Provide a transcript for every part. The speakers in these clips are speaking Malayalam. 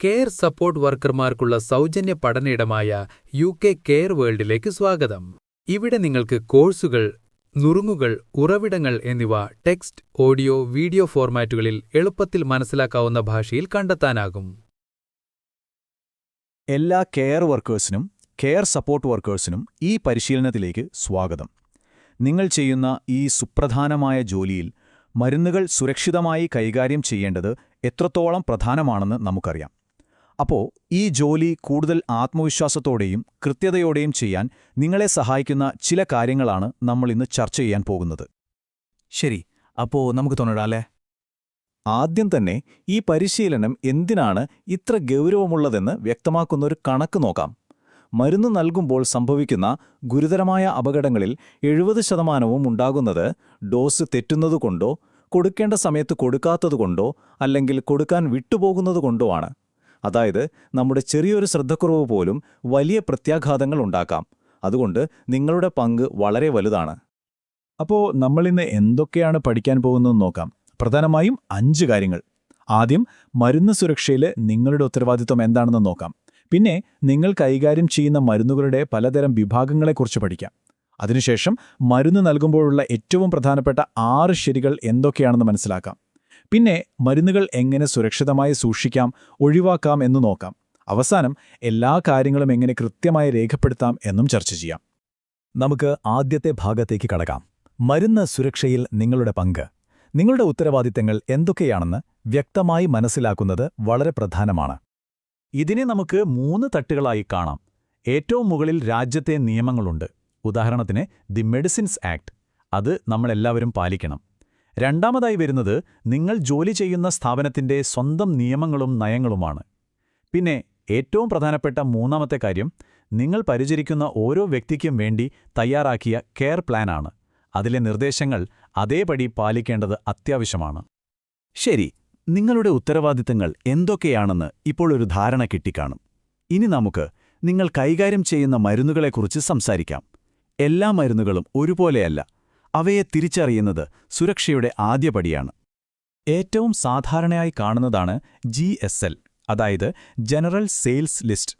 കെയർ സപ്പോർട്ട് വർക്കർമാർക്കുള്ള സൗജന്യ പഠനയിടമായ യു കെ കെയർ വേൾഡിലേക്ക് സ്വാഗതം. ഇവിടെ നിങ്ങൾക്ക് കോഴ്സുകൾ നുറുങ്ങുകൾ ഉറവിടങ്ങൾ എന്നിവ ടെക്സ്റ്റ് ഓഡിയോ വീഡിയോ ഫോർമാറ്റുകളിൽ എളുപ്പത്തിൽ മനസ്സിലാക്കാവുന്ന ഭാഷയിൽ കണ്ടെത്താനാകും. എല്ലാ കെയർ വർക്കേഴ്സിനും കെയർ സപ്പോർട്ട് വർക്കേഴ്സിനും ഈ പരിശീലനത്തിലേക്ക് സ്വാഗതം. നിങ്ങൾ ചെയ്യുന്ന ഈ സുപ്രധാനമായ ജോലിയിൽ മരുന്നുകൾ സുരക്ഷിതമായി കൈകാര്യം ചെയ്യേണ്ടത് എത്രത്തോളം പ്രധാനമാണെന്ന് നമുക്കറിയാം. അപ്പോൾ ഈ ജോലി കൂടുതൽ ആത്മവിശ്വാസത്തോടെയും കൃത്യതയോടെയും ചെയ്യാൻ നിങ്ങളെ സഹായിക്കുന്ന ചില കാര്യങ്ങളാണ് നമ്മൾ ഇന്ന് ചർച്ച ചെയ്യാൻ പോകുന്നത്. ശരി അപ്പോ നമുക്ക് തോന്നിടാല്ലേ ആദ്യം തന്നെ ഈ പരിശീലനം എന്തിനാണ് ഇത്ര ഗൗരവമുള്ളതെന്ന് വ്യക്തമാക്കുന്നൊരു കണക്ക് നോക്കാം. മരുന്ന് നൽകുമ്പോൾ സംഭവിക്കുന്ന ഗുരുതരമായ അപകടങ്ങളിൽ എഴുപത് ശതമാനവും ഉണ്ടാകുന്നത് ഡോസ് തെറ്റുന്നതുകൊണ്ടോ കൊടുക്കേണ്ട സമയത്ത് കൊടുക്കാത്തതുകൊണ്ടോ അല്ലെങ്കിൽ കൊടുക്കാൻ വിട്ടുപോകുന്നതുകൊണ്ടോ ആണ്. അതായത് നമ്മുടെ ചെറിയൊരു ശ്രദ്ധക്കുറവ് പോലും വലിയ പ്രത്യാഘാതങ്ങൾ ഉണ്ടാക്കാം. അതുകൊണ്ട് നിങ്ങളുടെ പങ്ക് വളരെ വലുതാണ്. അപ്പോൾ നമ്മളിന്ന് എന്തൊക്കെയാണ് പഠിക്കാൻ പോകുന്നതെന്ന് നോക്കാം. പ്രധാനമായും അഞ്ച് കാര്യങ്ങൾ. ആദ്യം മരുന്ന് സുരക്ഷയിൽ നിങ്ങളുടെ ഉത്തരവാദിത്വം എന്താണെന്ന് നോക്കാം. പിന്നെ നിങ്ങൾ കൈകാര്യം ചെയ്യുന്ന മരുന്നുകളുടെ പലതരം വിഭാഗങ്ങളെക്കുറിച്ച് പഠിക്കാം. അതിനുശേഷം മരുന്ന് നൽകുമ്പോഴുള്ള ഏറ്റവും പ്രധാനപ്പെട്ട ആറ് ശരികൾ എന്തൊക്കെയാണെന്ന് മനസ്സിലാക്കാം. പിന്നെ മരുന്നുകൾ എങ്ങനെ സുരക്ഷിതമായി സൂക്ഷിക്കാം ഒഴിവാക്കാം എന്ന് നോക്കാം. അവസാനം എല്ലാ കാര്യങ്ങളും എങ്ങനെ കൃത്യമായി രേഖപ്പെടുത്താം എന്നും ചർച്ച ചെയ്യാം. നമുക്ക് ആദ്യത്തെ ഭാഗത്തേക്ക് കടക്കാം. മരുന്ന് സുരക്ഷയിൽ നിങ്ങളുടെ പങ്ക്. നിങ്ങളുടെ ഉത്തരവാദിത്തങ്ങൾ എന്തൊക്കെയാണെന്ന് വ്യക്തമായി മനസ്സിലാക്കുന്നത് വളരെ പ്രധാനമാണ്. ഇതിനെ നമുക്ക് മൂന്ന് തട്ടുകളായി കാണാം. ഏറ്റവും മുകളിൽ രാജ്യത്തെ നിയമങ്ങളുണ്ട്. ഉദാഹരണത്തിന് ദി മെഡിസിൻസ് ആക്ട്. അത് നമ്മളെല്ലാവരും പാലിക്കണം. രണ്ടാമതായി വരുന്നത് നിങ്ങൾ ജോലി ചെയ്യുന്ന സ്ഥാപനത്തിന്റെ സ്വന്തം നിയമങ്ങളും നയങ്ങളുമാണ്. പിന്നെ ഏറ്റവും പ്രധാനപ്പെട്ട മൂന്നാമത്തെ കാര്യം നിങ്ങൾ പരിചരിക്കുന്ന ഓരോ വ്യക്തിക്കും വേണ്ടി തയ്യാറാക്കിയ കെയർ പ്ലാനാണ്. അതിലെ നിർദ്ദേശങ്ങൾ അതേപടി പാലിക്കേണ്ടത് അത്യാവശ്യമാണ്. ശരി നിങ്ങളുടെ ഉത്തരവാദിത്തങ്ങൾ എന്തൊക്കെയാണെന്ന് ഇപ്പോൾ ഒരു ധാരണ കിട്ടിക്കാണും. ഇനി നമുക്ക് നിങ്ങൾ കൈകാര്യം ചെയ്യുന്ന മരുന്നുകളെക്കുറിച്ച് സംസാരിക്കാം. എല്ലാ മരുന്നുകളും ഒരുപോലെയല്ല അവയെ തിരിച്ചറിയുന്നത് സുരക്ഷയുടെ ആദ്യപടിയാണ്. ഏറ്റവും സാധാരണയായി കാണുന്നതാണ് ജി അതായത് ജനറൽ സെയിൽസ് ലിസ്റ്റ്.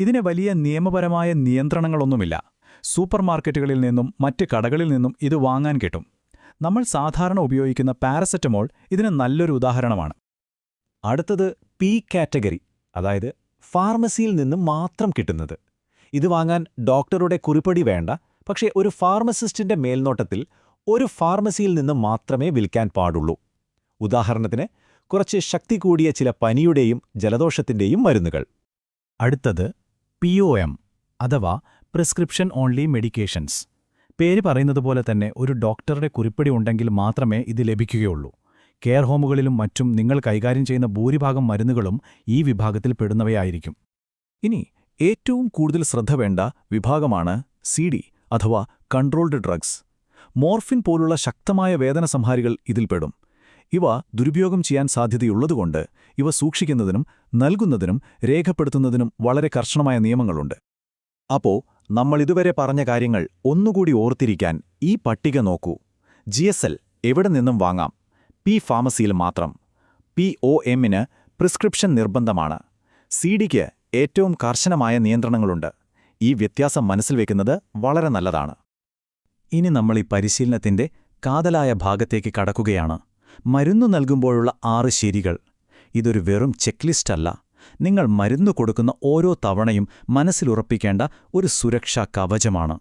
ഇതിന് വലിയ നിയമപരമായ നിയന്ത്രണങ്ങളൊന്നുമില്ല. സൂപ്പർമാർക്കറ്റുകളിൽ നിന്നും മറ്റ് കടകളിൽ നിന്നും ഇത് വാങ്ങാൻ കിട്ടും. നമ്മൾ സാധാരണ ഉപയോഗിക്കുന്ന പാരസെറ്റമോൾ ഇതിന് നല്ലൊരു ഉദാഹരണമാണ്. അടുത്തത് പി കാറ്റഗറി അതായത് ഫാർമസിയിൽ നിന്നും മാത്രം കിട്ടുന്നത്. ഇത് വാങ്ങാൻ ഡോക്ടറുടെ കുറിപ്പടി വേണ്ട പക്ഷേ ഒരു ഫാർമസിസ്റ്റിന്റെ മേൽനോട്ടത്തിൽ ഒരു ഫാർമസിയിൽ നിന്ന് മാത്രമേ വിൽക്കാൻ പാടുള്ളൂ. ഉദാഹരണത്തിന് കുറച്ച് ശക്തി കൂടിയ ചില പനിയുടെയും ജലദോഷത്തിന്റെയും മരുന്നുകൾ. അടുത്തത് പി ഒ എം അഥവാ പ്രിസ്ക്രിപ്ഷൻ ഓൺലി മെഡിക്കേഷൻസ്. പേര് പറയുന്നത് പോലെ തന്നെ ഒരു ഡോക്ടറുടെ കുറിപ്പടി ഉണ്ടെങ്കിൽ മാത്രമേ ഇത് ലഭിക്കുകയുള്ളൂ. കെയർ ഹോമുകളിലും മറ്റും നിങ്ങൾ കൈകാര്യം ചെയ്യുന്ന ഭൂരിഭാഗം മരുന്നുകളും ഈ വിഭാഗത്തിൽ പെടുന്നവയായിരിക്കും. ഇനി ഏറ്റവും കൂടുതൽ ശ്രദ്ധ വേണ്ട വിഭാഗമാണ് സി ഡി അഥവാ കൺട്രോൾഡ് ഡ്രഗ്സ്. മോർഫിൻ പോലുള്ള ശക്തമായ വേദന വേദനസംഹാരികൾ ഇതിൽപ്പെടും ഇവ ദുരുപയോഗം ചെയ്യാൻ സാധ്യതയുള്ളതുകൊണ്ട് ഇവ സൂക്ഷിക്കുന്നതിനും നൽകുന്നതിനും രേഖപ്പെടുത്തുന്നതിനും വളരെ കർശനമായ നിയമങ്ങളുണ്ട്. അപ്പോ നമ്മൾ ഇതുവരെ പറഞ്ഞ കാര്യങ്ങൾ ഒന്നുകൂടി ഓർത്തിരിക്കാൻ ഈ പട്ടിക നോക്കൂ. ജി എവിടെ നിന്നും വാങ്ങാം? പി ഫാർമസിയിൽ മാത്രം. പി ഒ എമ്മിന് പ്രിസ്ക്രിപ്ഷൻ നിർബന്ധമാണ്. സി ഡിക്ക് ഏറ്റവും കർശനമായ നിയന്ത്രണങ്ങളുണ്ട്. ഈ വ്യത്യാസം മനസ്സിൽ വെക്കുന്നത് വളരെ നല്ലതാണ്. ഇനി നമ്മൾ ഈ പരിശീലനത്തിന്റെ കാതലായ ഭാഗത്തേക്ക് കടക്കുകയാണ്. മരുന്നു നൽകുമ്പോഴുള്ള ആറ് ശരികൾ. ഇതൊരു വെറും ചെക്ക്ലിസ്റ്റ് അല്ല. നിങ്ങൾ മരുന്നു കൊടുക്കുന്ന ഓരോ തവണയും മനസ്സിലുറപ്പിക്കേണ്ട ഒരു സുരക്ഷാ കവചമാണ്.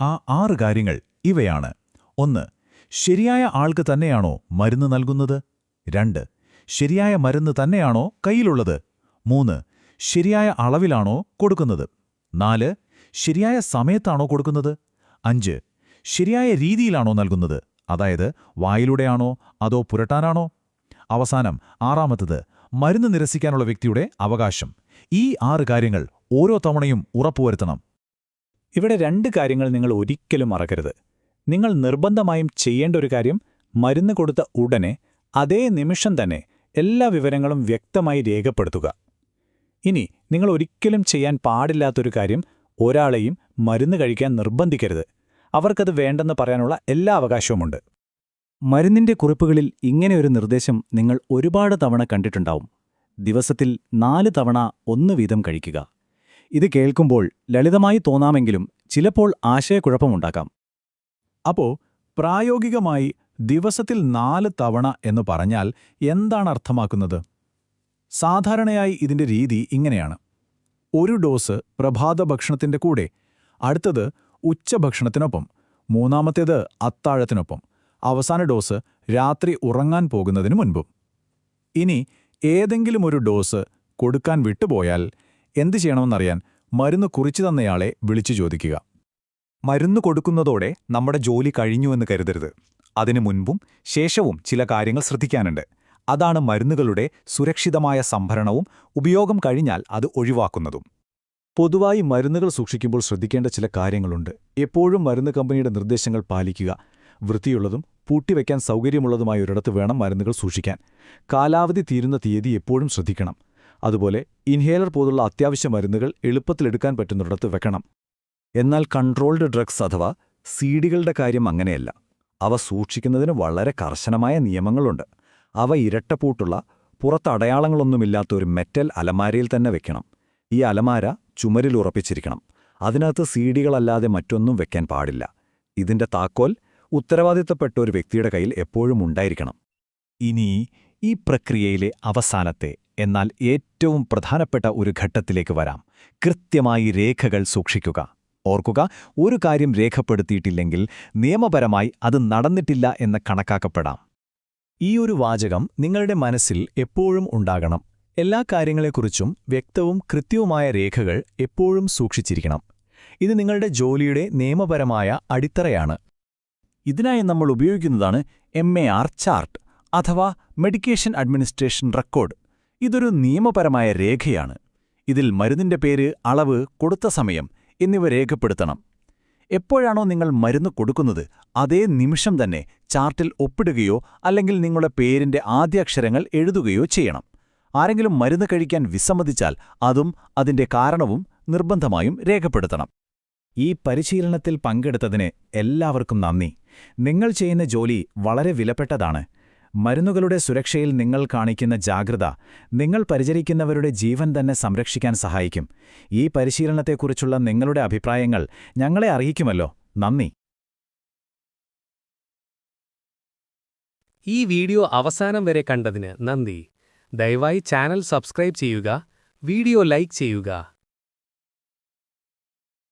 ആ ആറ് കാര്യങ്ങൾ ഇവയാണ്. ഒന്ന് ശരിയായ ആൾക്ക് തന്നെയാണോ മരുന്ന് നൽകുന്നത്? രണ്ട് ശരിയായ മരുന്ന് തന്നെയാണോ കയ്യിലുള്ളത്? മൂന്ന് ശരിയായ അളവിലാണോ കൊടുക്കുന്നത്? നാല് ശരിയായ സമയത്താണോ കൊടുക്കുന്നത്? അഞ്ച് ശരിയായ രീതിയിലാണോ നൽകുന്നത്? അതായത് വായിലൂടെയാണോ അതോ പുരട്ടാനാണോ? അവസാനം ആറാമത്തത് മരുന്ന് നിരസിക്കാനുള്ള വ്യക്തിയുടെ അവകാശം. ഈ ആറ് കാര്യങ്ങൾ ഓരോ തവണയും ഉറപ്പുവരുത്തണം. ഇവിടെ രണ്ട് കാര്യങ്ങൾ നിങ്ങൾ ഒരിക്കലും മറക്കരുത്. നിങ്ങൾ നിർബന്ധമായും ചെയ്യേണ്ട ഒരു കാര്യം മരുന്ന് കൊടുത്ത ഉടനെ അതേ നിമിഷം തന്നെ എല്ലാ വിവരങ്ങളും വ്യക്തമായി രേഖപ്പെടുത്തുക. ഇനി നിങ്ങൾ ഒരിക്കലും ചെയ്യാൻ പാടില്ലാത്തൊരു കാര്യം ഒരാളെയും മരുന്ന് കഴിക്കാൻ നിർബന്ധിക്കരുത്. അവർക്കത് വേണ്ടെന്ന് പറയാനുള്ള എല്ലാ അവകാശവുമുണ്ട്. മരുന്നിന്റെ കുറിപ്പുകളിൽ ഇങ്ങനെയൊരു നിർദ്ദേശം നിങ്ങൾ ഒരുപാട് തവണ കണ്ടിട്ടുണ്ടാവും. ദിവസത്തിൽ നാല് തവണ ഒന്ന് വീതം കഴിക്കുക. ഇത് കേൾക്കുമ്പോൾ ലളിതമായി തോന്നാമെങ്കിലും ചിലപ്പോൾ ആശയക്കുഴപ്പമുണ്ടാക്കാം. അപ്പോ പ്രായോഗികമായി ദിവസത്തിൽ നാല് തവണ എന്ന് പറഞ്ഞാൽ എന്താണ് അർത്ഥമാക്കുന്നത്? സാധാരണയായി ഇതിന്റെ രീതി ഇങ്ങനെയാണ്. ഒരു ഡോസ് പ്രഭാത ഭക്ഷണത്തിന്റെ കൂടെ അടുത്തത് ഉച്ചഭക്ഷണത്തിനൊപ്പം മൂന്നാമത്തേത് അത്താഴത്തിനൊപ്പം അവസാന ഡോസ് രാത്രി ഉറങ്ങാൻ പോകുന്നതിന് മുൻപും. ഇനി ഏതെങ്കിലും ഒരു ഡോസ് കൊടുക്കാൻ വിട്ടുപോയാൽ എന്തു ചെയ്യണമെന്നറിയാൻ മരുന്ന് കുറിച്ചു തന്നയാളെ വിളിച്ചു ചോദിക്കുക. മരുന്ന് കൊടുക്കുന്നതോടെ നമ്മുടെ ജോലി കഴിഞ്ഞുവെന്ന് കരുതരുത്. അതിനു മുൻപും ശേഷവും ചില കാര്യങ്ങൾ ശ്രദ്ധിക്കാനുണ്ട്. അതാണ് മരുന്നുകളുടെ സുരക്ഷിതമായ സംഭരണവും ഉപയോഗം കഴിഞ്ഞാൽ അത് ഒഴിവാക്കുന്നതും. പൊതുവായി മരുന്നുകൾ സൂക്ഷിക്കുമ്പോൾ ശ്രദ്ധിക്കേണ്ട ചില കാര്യങ്ങളുണ്ട്. എപ്പോഴും മരുന്ന് കമ്പനിയുടെ നിർദ്ദേശങ്ങൾ പാലിക്കുക. വൃത്തിയുള്ളതും പൂട്ടിവെക്കാൻ സൗകര്യമുള്ളതുമായ ഒരിടത്ത് വേണം മരുന്നുകൾ സൂക്ഷിക്കാൻ. കാലാവധി തീരുന്ന തീയതി എപ്പോഴും ശ്രദ്ധിക്കണം. അതുപോലെ ഇൻഹേലർ പോലുള്ള അത്യാവശ്യ മരുന്നുകൾ എളുപ്പത്തിലെടുക്കാൻ പറ്റുന്നിടത്ത് വെക്കണം. എന്നാൽ കൺട്രോൾഡ് ഡ്രഗ്സ് അഥവാ സീഡികളുടെ കാര്യം അങ്ങനെയല്ല. അവ സൂക്ഷിക്കുന്നതിന് വളരെ കർശനമായ നിയമങ്ങളുണ്ട്. അവ ഇരട്ടപ്പൂട്ടുള്ള പുറത്തടയാളങ്ങളൊന്നുമില്ലാത്ത ഒരു മെറ്റൽ അലമാരയിൽ തന്നെ വെക്കണം. ഈ അലമാര ചുമരിൽ ഉറപ്പിച്ചിരിക്കണം. അതിനകത്ത് സീഡികളല്ലാതെ മറ്റൊന്നും വെക്കാൻ പാടില്ല. ഇതിന്റെ താക്കോൽ ഉത്തരവാദിത്തപ്പെട്ട ഒരു വ്യക്തിയുടെ കയ്യിൽ എപ്പോഴും ഉണ്ടായിരിക്കണം. ഇനി ഈ പ്രക്രിയയിലെ അവസാനത്തെ എന്നാൽ ഏറ്റവും പ്രധാനപ്പെട്ട ഒരു ഘട്ടത്തിലേക്ക് വരാം. കൃത്യമായി രേഖകൾ സൂക്ഷിക്കുക. ഓർക്കുക ഒരു കാര്യം രേഖപ്പെടുത്തിയിട്ടില്ലെങ്കിൽ നിയമപരമായി അത് നടന്നിട്ടില്ല എന്ന് കണക്കാക്കപ്പെടാം. ഈ ഒരു വാചകം നിങ്ങളുടെ മനസ്സിൽ എപ്പോഴും ഉണ്ടാകണം. എല്ലാ കാര്യങ്ങളെക്കുറിച്ചും വ്യക്തവും കൃത്യവുമായ രേഖകൾ എപ്പോഴും സൂക്ഷിച്ചിരിക്കണം. ഇത് നിങ്ങളുടെ ജോലിയുടെ നിയമപരമായ അടിത്തറയാണ്. ഇതിനായി നമ്മൾ ഉപയോഗിക്കുന്നതാണ് എം എ ആർ ചാർട്ട് അഥവാ മെഡിക്കേഷൻ അഡ്മിനിസ്ട്രേഷൻ റെക്കോർഡ് ഇതൊരു നിയമപരമായ രേഖയാണ്. ഇതിൽ മരുന്നിന്റെ പേര് അളവ് കൊടുത്ത സമയം എന്നിവ രേഖപ്പെടുത്തണം. എപ്പോഴാണോ നിങ്ങൾ മരുന്ന് കൊടുക്കുന്നത് അതേ നിമിഷം തന്നെ ചാർട്ടിൽ ഒപ്പിടുകയോ അല്ലെങ്കിൽ നിങ്ങളുടെ പേരിന്റെ ആദ്യാക്ഷരങ്ങൾ എഴുതുകയോ ചെയ്യണം. ആരെങ്കിലും മരുന്ന് കഴിക്കാൻ വിസമ്മതിച്ചാൽ അതും അതിന്റെ കാരണവും നിർബന്ധമായും രേഖപ്പെടുത്തണം. ഈ പരിശീലനത്തിൽ പങ്കെടുത്തതിന് എല്ലാവർക്കും നന്ദി. നിങ്ങൾ ചെയ്യുന്ന ജോലി വളരെ വിലപ്പെട്ടതാണ്. മരുന്നുകളുടെ സുരക്ഷയിൽ നിങ്ങൾ കാണിക്കുന്ന ജാഗ്രത നിങ്ങൾ പരിചരിക്കുന്നവരുടെ ജീവൻ തന്നെ സംരക്ഷിക്കാൻ സഹായിക്കും. ഈ പരിശീലനത്തെക്കുറിച്ചുള്ള നിങ്ങളുടെ അഭിപ്രായങ്ങൾ ഞങ്ങളെ അറിയിക്കുമല്ലോ. നന്ദി. ഈ വീഡിയോ അവസാനം വരെ കണ്ടതിന് നന്ദി. ദയവായി ചാനൽ സബ്സ്ക്രൈബ് ചെയ്യുക വീഡിയോ ലൈക്ക് ചെയ്യുക.